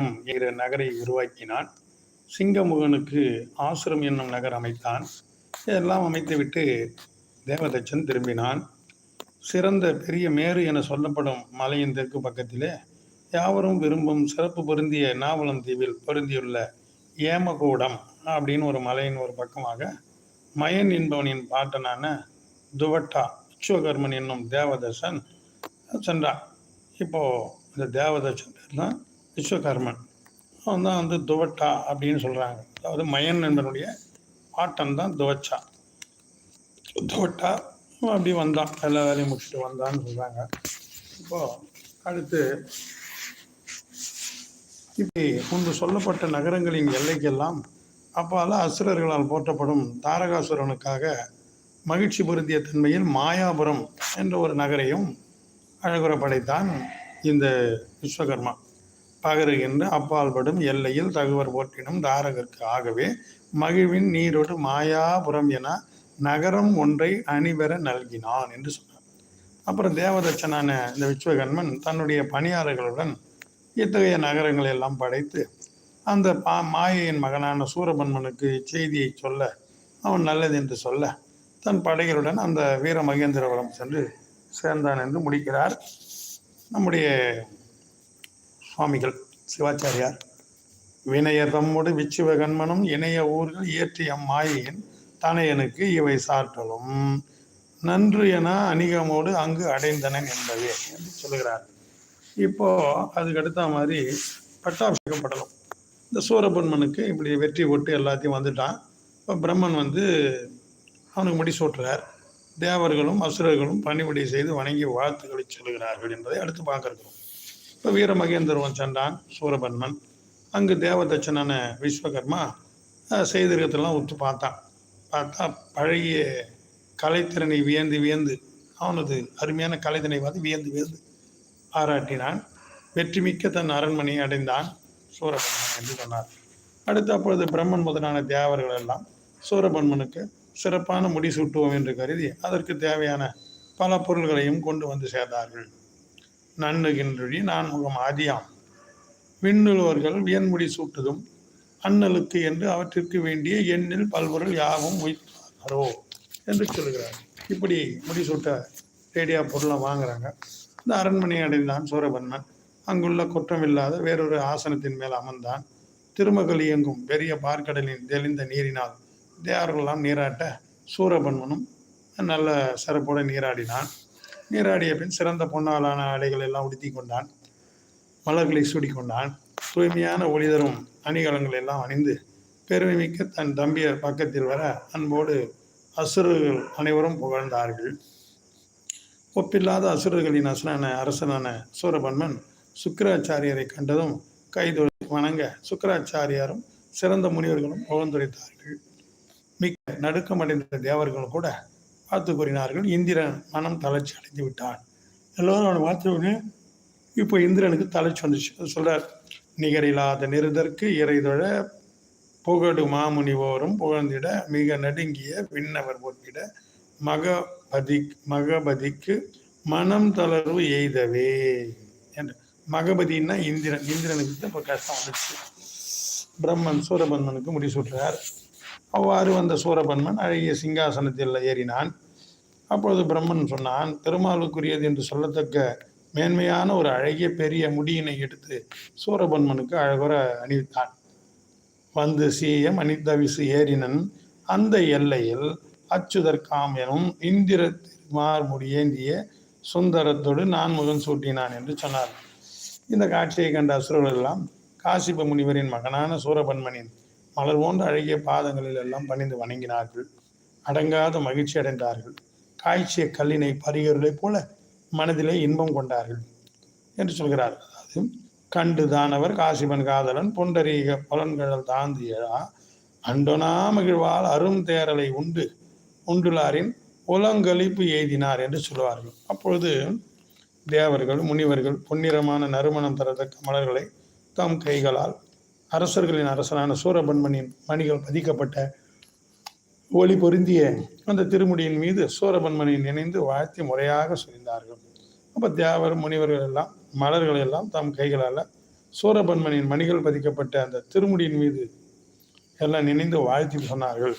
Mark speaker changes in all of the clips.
Speaker 1: என்கிற நகரை உருவாக்கினான். சிங்கமுகனுக்கு ஆசுரம் என்னும் நகர் அமைத்தான். இதெல்லாம் அமைத்துவிட்டு தேவதச்சன் திரும்பினான். சிறந்த பெரிய மேரு என சொல்லப்படும் மலையின் தெற்கு பக்கத்திலே யாவரும் விரும்பும் சிறப்பு பொருந்திய நாவலம் தீவில் பொருந்தியுள்ள ஏமகூடம் அப்படின்னு ஒரு மலையின் ஒரு பக்கமாக மயன் என்பவனின் பாட்டனான துவட்டா விஸ்வகர்மன் என்னும் தேவதசன் சென்றான். இப்போ இந்த தேவதசன் பேர் தான் விஸ்வகர்மன். அவன் தான் வந்து துவட்டா அப்படின்னு சொல்கிறாங்க அதாவது மயன் என்பனுடைய பாட்டன் தான் துவச்சா. துவட்டா அப்படி வந்தான். எல்லா வேலையும் முடிச்சுட்டு வந்தான்னு சொல்கிறாங்க இப்போது அடுத்து இப்படி முன்பு சொல்லப்பட்ட நகரங்களின் எல்லைக்கெல்லாம் அப்பால அசுரர்களால் போற்றப்படும் தாரகாசுரனுக்காக மகிழ்ச்சி பொருந்திய தன்மையில் மாயாபுரம் என்ற ஒரு நகரையும் அழகுற படைத்தான் இந்த விஸ்வகர்மா. பகருகின்ற அப்பால்படும் எல்லையில் தகுவர் ஓட்டினும் தாரகருக்கு. ஆகவே மகிழ்வின் நீரோடு மாயாபுரம் என நகரம் ஒன்றை அணிபெற நல்கினான் என்று சொன்னார். அப்புறம் தேவதச்சனான இந்த விஸ்வகர்மன் தன்னுடைய பணியாளர்களுடன் இத்தகைய நகரங்களை எல்லாம் படைத்து அந்த பா மாயையின் மகனான சூரபன்மனுக்கு செய்தியை சொல்ல அவன் நல்லது என்று சொல்ல தன் படைகளுடன் அந்த வீர மகேந்திரவரம் சென்று சேர்ந்தான் என்று முடிக்கிறார். நம்முடைய சுவாமிகள் சிவாச்சாரியார். வினயதம்மோடு விச்சுவகன்மனும் இணைய ஊர்கள் இயற்றிய மாயின் தனையனுக்கு இவை சாற்றலும். நன்று என அணிகமோடு அங்கு அடைந்தனன் என்பதே என்று சொல்லுகிறார். இப்போ அதுக்கு அடுத்த மாதிரி பட்டாபிஷேகப்படலாம் இந்த சூரபன்மனுக்கு இப்படி வெற்றி போட்டு எல்லாத்தையும் வந்துட்டான். இப்போ பிரம்மன் வந்து அவனுக்கு முடி சூட்டுறார். தேவர்களும் அசுரர்களும் பணிபடி செய்து வணங்கி வாழ்த்துக்களை சொல்கிறார்கள் என்பதை அடுத்து பார்க்கிறோம். இப்போ வீரமகேந்திரவன் சென்றான் சூரபன்மன். அங்கு தேவதச்சனான விஸ்வகர்மா செய்திருக்கத்தெல்லாம் ஒத்து பார்த்தான். பார்த்தா பழைய கலைத்திறனை வியந்து வியந்து அவனது அருமையான கலைத்திறனை பார்த்து வியந்து வியந்து பாராட்டினான். வெற்றிமிக்க தன் அரண்மனையை அடைந்தான் சூரபன்மன் என்று சொன்னார். அடுத்து அப்பொழுது பிரம்மன் முதலான தேவர்கள் எல்லாம் சூரபன்மனுக்கு சிறப்பான முடி சூட்டுவோம் என்று கருதி அதற்கு தேவையான பல பொருள்களையும் கொண்டு வந்து சேர்ந்தார்கள். நன்னுகின்றொழி நான்முகம் ஆதியாம். விண்ணுலவர்கள் வியன்முடி சூட்டுதும் அண்ணலுக்கு என்று அவற்றிற்கு வேண்டிய எண்ணில் பல்பொருள் யாவும் உயிர்த்தாரோ என்று சொல்கிறார் இப்படி முடிசூட்ட ரேடியா பொருளை வாங்குறாங்க. இந்த அரண்மனை அடைந்தான் சூரபன்மன் அங்குள்ள குற்றமில்லாத வேறொரு ஆசனத்தின் மேல் அமர்ந்தான். திருமகள் இயங்கும் பெரிய பார்க்கடலின் தெளிந்த நீரினால் தேவர்களெல்லாம் நீராட்ட சூரபன்மனும் நல்ல சிறப்போடு நீராடினான். நீராடிய பின் சிறந்த பொன்னாலான ஆடைகள் எல்லாம் உடுத்தி கொண்டான். மலர்களை சூடிக்கொண்டான். தூய்மையான ஒளிதரும் அணிகலங்கள் எல்லாம் அணிந்து பெருமைமிக்க தன் தம்பியர் பக்கத்தில் வர அன்போடு அசுரர்கள் அனைவரும் புகழ்ந்தார்கள். ஒப்பில்லாத அசுரர்களின் அசுரான அரசனான சூரபன்மன் சுக்கராச்சாரியரை கண்டதும் கைதொழி வணங்க சுக்கராச்சாரியாரும் சிறந்த முனிவர்களும் புகழ்ந்துரைத்தார்கள். மிக்க நடுக்கமடைந்த தேவர்களும் கூட பார்த்து கூறினார்கள் இந்திரன் மனம் தளர்ச்சி அடைந்து விட்டான். எல்லோரும் அவனை பார்த்த உடனே இப்போ இந்திரனுக்கு தளர்ச்சி வந்துச்சு அது நிகரில்லாத நிருதற்கு இறைதொழ புகடு மாமுனிவோரும் புகழ்ந்திட மிக நடுங்கிய விண்ணவர் போற்றிட மகபதி மகபதிக்கு மனம் தளர்வு எய்தவே. என்று. மகபதினா இந்திரன் இந்திரனுக்கு தான் இப்போ கஷ்டம் வந்துச்சு பிரம்மன் சூரபன்மனுக்கு முடிசூட்டுறார் அவ்வாறு வந்த சூரபன்மன் அழகிய சிங்காசனத்தில் ஏறினான். அப்பொழுது பிரம்மன் சொன்னான் பெருமாளுக்குரியது என்று சொல்லத்தக்க மேன்மையான ஒரு அழகிய பெரிய முடியினை எடுத்து சூரபன்மனுக்கு அழகுற அணிவித்தான். வந்து சீயம் அனிதவிசு ஏறினன். அந்த எல்லையில் அச்சுதற்காம் எனும் இந்திர திருமார் முடியேந்திய சுந்தரத்தோடு நான் முகன் சூட்டினான் என்று சொன்னார். இந்த காட்சியை கண்ட அசுரர்கள் எல்லாம் காசிப முனிவரின் மகனான சூரபன்மனின் மலர் போன்ற அழகிய பாதங்களில் எல்லாம் பணிந்து வணங்கினார்கள். அடங்காத மகிழ்ச்சி அடைந்தார்கள். காய்ச்சிய கல்லினை பரிகர்களைப் போல மனதிலே இன்பம் கொண்டார்கள் என்று சொல்கிறார். அதாவது கண்டு தானவர் காசிபன் காதலன் புண்டரீக புலன்கடல் தாந்தியழா அண்டொனா மகிழ்வால் அரும் தேரலை உண்டு உண்டுலாரின் உலங்களிப்பு எய்தினார் என்று சொல்லுவார்கள் அப்பொழுது தேவர்கள் முனிவர்கள் பொன்னிறமான நறுமணம் தரத்தக்க மலர்களை தம் கைகளால் அரசர்களின் அரசனான சூரபன்மனின் மணிகள் பதிக்கப்பட்ட ஒளி பொருந்திய அந்த திருமுடியின் மீது சூரபன்மனை நினைந்து வாழ்த்தி முறையாக சொரிந்தார்கள். அப்போ தேவர் முனிவர்கள் எல்லாம் மலர்கள் எல்லாம் தம் கைகளால் சூரபன்மனின் மணிகள் பதிக்கப்பட்ட அந்த திருமுடியின் மீது எல்லாம் நினைந்து வாழ்த்தி சொன்னார்கள்.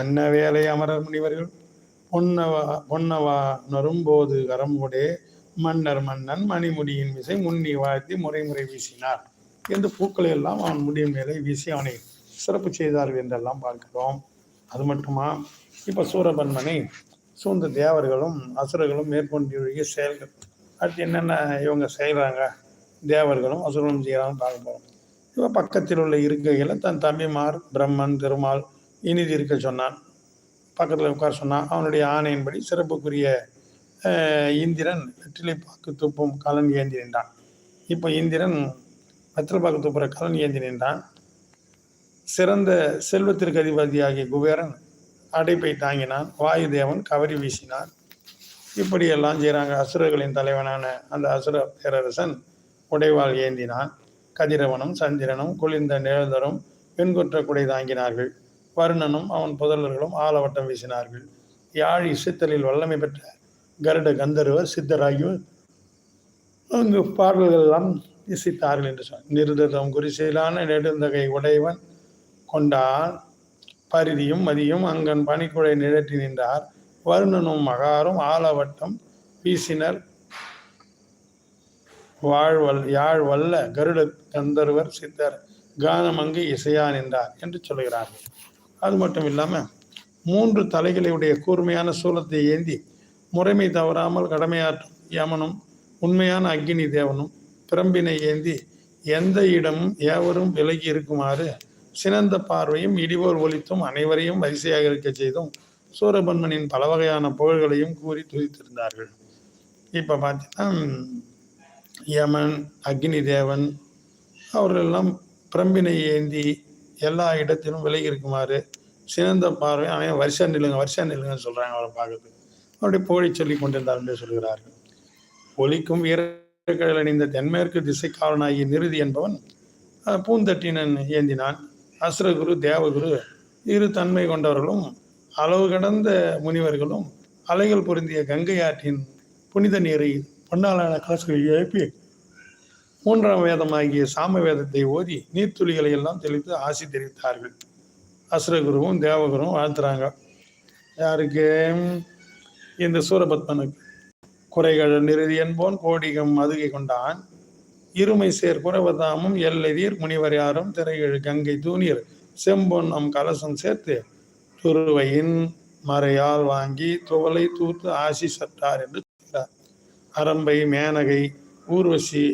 Speaker 1: அன்ன வேலை அமரர் முனிவர்கள் பொன்னவா பொன்னவா நரும்போது கரம்புடே மன்னர் மன்னன் மணிமுடியின் விசை முன்னி வாழ்த்தி முறைமுறை வீசினார். என்று பூக்களை எல்லாம் அவன் முடிய மேலே வீசி அவனை சிறப்பு செய்தார்கள் என்றெல்லாம் பார்க்கிறோம். அது மட்டுமா? இப்போ சூரபன்மனை சூழ்ந்த தேவர்களும் அசுரர்களும் மேற்கொண்டிய செயல்கள். அடுத்து என்னென்ன இவங்க செய்கிறாங்க தேவர்களும் அசுரர்களும் செய்கிறாங்கன்னு பார்க்க போகிறோம் இப்போ பக்கத்தில் உள்ள இருக்கையில் தன் தம்பிமார் பிரம்மன் திருமால் இனிதி இருக்க சொன்னான். பக்கத்தில் உட்கார சொன்னான். அவனுடைய ஆணையின்படி சிறப்புக்குரிய இந்திரன் வெற்றிலை பாக்கு துப்பும் கலன் ஏந்தி நின்றான். இப்போ இந்திரன் வெற்றிலை துப்புற கலன் ஏந்தி நின்றான். சிறந்த செல்வத்திற்கு அதிபதியாகிய குபேரன் அடைப்பை தாங்கினான். வாயு தேவன் கவரி வீசினான் இப்படியெல்லாம் செய்கிறாங்க அசுரர்களின் தலைவனான அந்த அசுர பேரரசன் உடைவாள் ஏந்தினான். கதிரவனும் சந்திரனும் குளிர்ந்த நிழல்தரும் வெண்குற்ற குடை தாங்கினார்கள். வருணனும் அவன் புதல்வர்களும் ஆலவட்டம் வீசினார்கள். யாழ் இசைத்தலில் வல்லமை பெற்ற கருட கந்தர்வர் சித்தராகியோர் அங்கு பாடல்கள் எல்லாம் இசைத்தார்கள் என்று சொன்னார் நிருதம் குறிசையிலான நெடுந்தகை உடையவன் கொண்டான். பரிதியும் மதியும் அங்கன் பனிக்குடை நிழற்றி நின்றார். வருணனும் மகாரும் ஆலவட்டம் வீசினர். வாழ்வல் யாழ் வல்ல கருட கந்தர்வர் சித்தர் கானமங்கு இசையா நின்றார் என்று சொல்லுகிறார்கள் அது மட்டும் இல்லாமல் மூன்று தலைகளுடைய கூர்மையான சூலத்தை ஏந்தி முறைமை தவறாமல் கடமையாற்றும் யமனும் உண்மையான அக்னி தேவனும் பிரம்பினை ஏந்தி எந்த இடமும் ஏவரும் விலகி இருக்குமாறு சினந்த பார்வையும் இடிவோர் ஒலித்தும் அனைவரையும் வரிசையாக இருக்க செய்தும் சூரபன்மனின் பல வகையான புகழ்களையும் கூறி துதித்திருந்தார்கள். இப்போ பார்த்தீங்கன்னா யமன் அக்னி தேவன் அவர்களெல்லாம் பிரம்பினை ஏந்தி எல்லா இடத்திலும் விலகி இருக்குமாறு சிறந்த பார்வை அனைவரும் வருஷா நிலுங்க வருஷா நிலுங்கன்னு சொல்கிறாங்க அவரை பார்க்கறதுக்கு. அவருடைய புகழை சொல்லி கொண்டிருந்தார் என்று சொல்கிறார்கள். ஒலிக்கும் வீரர்கள் அணிந்த தென்மேற்கு திசைக்காரனாகிய நிருதி என்பவன் பூந்தட்டினன் ஏந்தினான். அசுரகுரு தேவகுரு இரு தன்மை கொண்டவர்களும் அளவு கடந்த முனிவர்களும் அலைகள் பொருந்திய கங்கை ஆற்றின் புனித நீரை பொன்னாலான கலசுகளை எழுப்பி மூன்றாம் வேதமாகிய சாம வேதத்தை ஓதி நீர்த்துளிகளை எல்லாம் தெளித்து ஆசி தெரிவித்தார்கள். அசுரகுருவும் தேவகுருவும் வாழ்த்துறாங்க. யாருக்கு? இந்த சூரபத்மனுக்கு. குறைகள் நிறுதி என்போன் கோடிகம் மதுகை கொண்டான். இருமை சேர் குறைவதாமும் எல்லெதிர் முனிவர் யாரும் திரைகள் கங்கை தூணீர் செம்பொன் நம் கலசம் சேர்த்து துருவையின் மறையால் வாங்கி துவலை தூத்து ஆசி சற்றார் என்று சொல்கிறார். அரம்பை மேனகை ஊர்வசி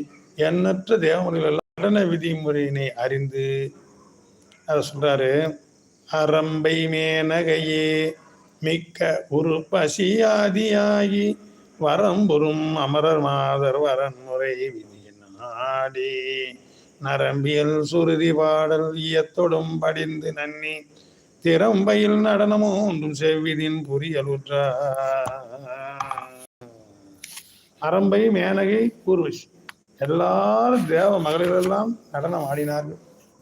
Speaker 1: எண்ணற்ற தேவனில் எல்லாம் நடன விதிமுறையினை அறிந்து அதை சொல்றாரு அரம்பை மேனகையே மிக்க உறுப்பசியாதியாகி வரம்புறும் அமரர் மாதர் வரன்முறை விதியின் நாடி. நரம்பியல் சுருதி பாடல் ஈயத்தொடும் படிந்து நன்னி. திறம்பையில் நடனமும் ஒன்றும் செவ்விதின் புரியலுற்ற அரம்பை மேனகை கூர்வசி எல்லாரும் தேவ மகளிரெல்லாம் நடனம் ஆடினார்கள்.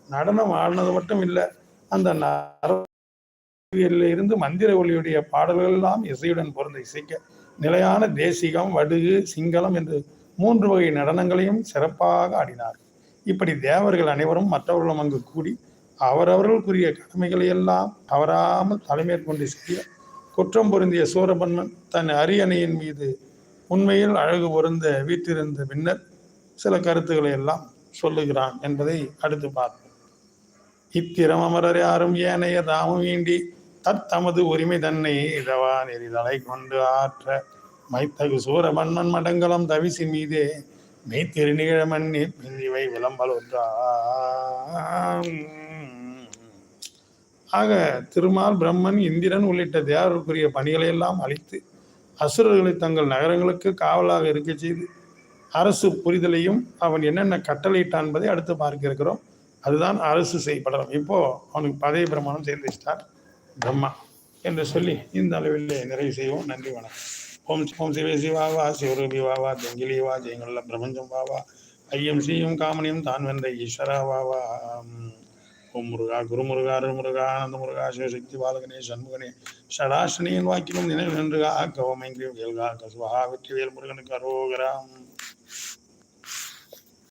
Speaker 1: நடனம் ஆடினது மட்டும் இல்லை அந்த நரம்பியல்ல இருந்து மந்திர ஒளியுடைய பாடல்கள் எல்லாம் இசையுடன் பொருந்த இசைக்க நிலையான தேசிகம் வடுகு சிங்களம் என்று மூன்று வகை நடனங்களையும் சிறப்பாக ஆடினார். இப்படி தேவர்கள் அனைவரும் மற்றவர்களும் அங்கு கூடி அவரவர்களுக்குரிய கடமைகளை எல்லாம் தவறாமல் தலைமேற்கொண்டு செய்ய குற்றம் பொருந்திய சூரபன்மன் தன் அரியணையின் மீது உண்மையில் அழகு பொருந்த வீற்றிருந்த பின்னர் சில கருத்துக்களை எல்லாம் சொல்லுகிறான் என்பதை அடுத்து பார்ப்போம். இத்திரம் அமரர் யாரும் ஏனைய தாமும் ஈண்டி தத்தமது உரிமை தன்னை இதவா நெறிதலை கொண்டு ஆற்ற மைத்தகு சூரமன்மன் மடங்கலம் தவிசி மீதே மெய்த்திரு இவை மன்னி ஆக திருமால் பிரம்மன் இந்திரன் உள்ளிட்ட தேவருக்குரிய பணிகளை எல்லாம் அளித்து அசுரர்களை தங்கள் நகரங்களுக்கு காவலாக இருக்க செய்து அரசு புரிதலையும் அவன் என்னென்ன கட்டளையிட்டான் என்பதை அடுத்து பார்க்க இருக்கிறோம். அதுதான் அரசு செய்யப்படலாம் இப்போ அவனுக்கு பதவி பிரமாணம் செய்து பிரம்மா என்று சொல்லி இந்த அளவில் நிறைவு செய்வோம். நன்றி வணக்கம். ஓம் ஓம் சிவே சிவாவா சிவரூபி வாவா தெங்கிலி வா ஜெயங்கல்ல பிரபஞ்சம் வாவா ஐயம் செய்யும் காமனியும் தான் வென்ற ஈஸ்வரா வாவா. ஓம் முருகா குருமுருகா அருள்முருகா ஆனந்த முருகா சிவசக்தி பாலகனே சண்முகனே ஷடாசனியின் வாக்கிலும் நினைவு நின்று கவமைங்கியும் வேல்கா கசுவா வெற்றிவேல் முருகனுக்கு அரோகராம்